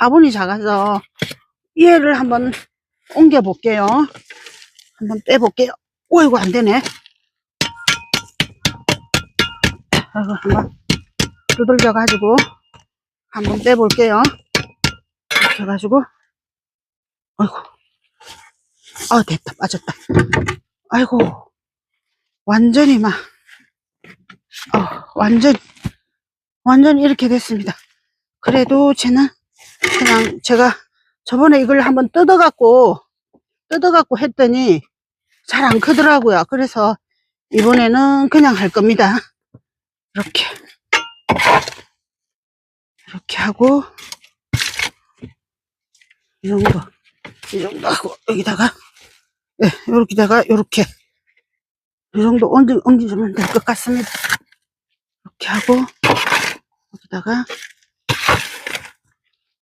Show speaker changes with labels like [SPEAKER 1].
[SPEAKER 1] 화분이 작아서 얘를 한번 옮겨 볼게요. 한번 빼 볼게요. 어이구, 안 되네. 아이고, 한번 두들겨 가지고 한번 빼 볼게요. 이렇게 해가지고, 아이고, 아, 됐다, 빠졌다. 아이고, 완전히 막, 어, 완전, 완전 이렇게 됐습니다. 그래도 쟤는 그냥 제가 저번에 이걸 한번 뜯어갖고, 뜯어갖고 했더니 잘 안 크더라고요. 그래서 이번에는 그냥 할 겁니다. 이렇게. 이렇게 하고, 이 정도, 이 정도 하고, 여기다가, 예, 요렇게다가, 요렇게. 이 정도 얹어, 얹어주면 될 것 같습니다. 이렇게 하고, 여기다가,